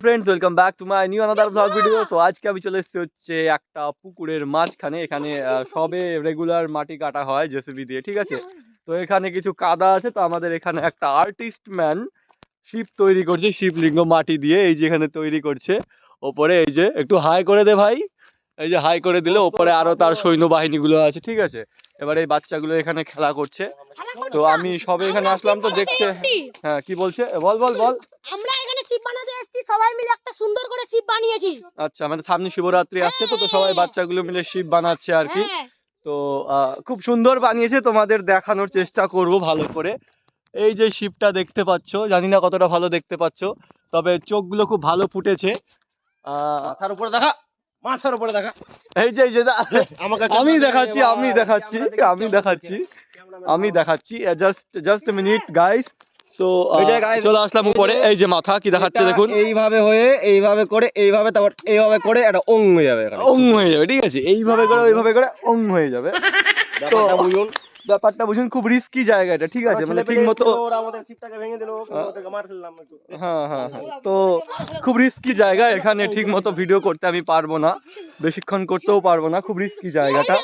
Friends welcome back to my new another blog video তো আজকে আমি চলে এসেছি হচ্ছে একটা পুকুরের মাঝখানে। এখানে সবে রেগুলার মাটি কাটা হয় জেসিবি দিয়ে ঠিক আছে? তো এখানে কিছু কাদা আছে। তো আমাদের এখানে একটা আর্টিস্ট ম্যান শিব তৈরি করছে শিবলিঙ্গ মাটি দিয়ে। এই যে এখানে তৈরি করছে। ওপরে এই যে একটু হাই করে দে ভাই। এই যে হাই করে দিলে ওপরে আরও তার সৈন্যবাহিনীগুলো আছে ঠিক আছে? এবার এই বাচ্চাগুলো এখানে খেলা করছে। তো আমি সবে এখানে আসলাম তো দেখতে। হ্যাঁ কি বলছে? বল বল বল। আমরা এখানে শিব বানাতে এসেছি সবাই মিলে একটা সুন্দর করে শিব বানিয়েছি। আচ্ছা মানে সামনে শিবরাত্রি আসছে তো তো সবাই বাচ্চাগুলো মিলে শিব বানাচ্ছে আর কি। হ্যাঁ। তো খুব সুন্দর বানিয়েছে তোমাদের দেখানোর চেষ্টা করব ভালো করে। এই যে শিবটা দেখতে পাচ্ছো জানি না কতটা ভালো দেখতে পাচ্ছো তবে চোখগুলো খুব ভালো ফুটেছে। আহ, মাথার উপরে দেখা। মাথার উপরে দেখা। এই যে এই যে আমাকে আমি দেখাচ্ছি আমি দেখাচ্ছি আমি দেখাচ্ছি আমি দেখাচ্ছি just just minute guys guys, চলে আসলাম উপরে। এই যে মাথা কি দেখাচ্ছে দেখুন। এইভাবে হয়ে এইভাবে করে এইভাবে তারপর এইভাবে করে একটা অং হয়ে যাবে অং হয়ে যাবে ঠিক আছে। এইভাবে করে ওইভাবে করে অং হয়ে যাবে। তো বুঝুন। ব্যাপারটা বুঝুন খুব রিস্কি জায়গা এটা ঠিক আছে? মানে ঠিক মতো একটু। হ্যাঁ হ্যাঁ হ্যাঁ। তো খুব রিস্কি জায়গা এখানে ঠিক মতো ভিডিও করতে আমি পারব না বেশিক্ষণ করতেও পারব না খুব রিস্কি জায়গাটা।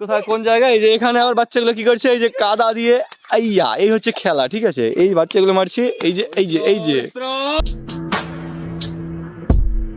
কোথায় কোন জায়গায়? এই যে এখানে আবার বাচ্চাগুলো কি করছে? এই যে কাদা দিয়ে আইয়া এই হচ্ছে খেলা ঠিক আছে? এই বাচ্চাগুলো মারছে এই যে এই যে এই যে।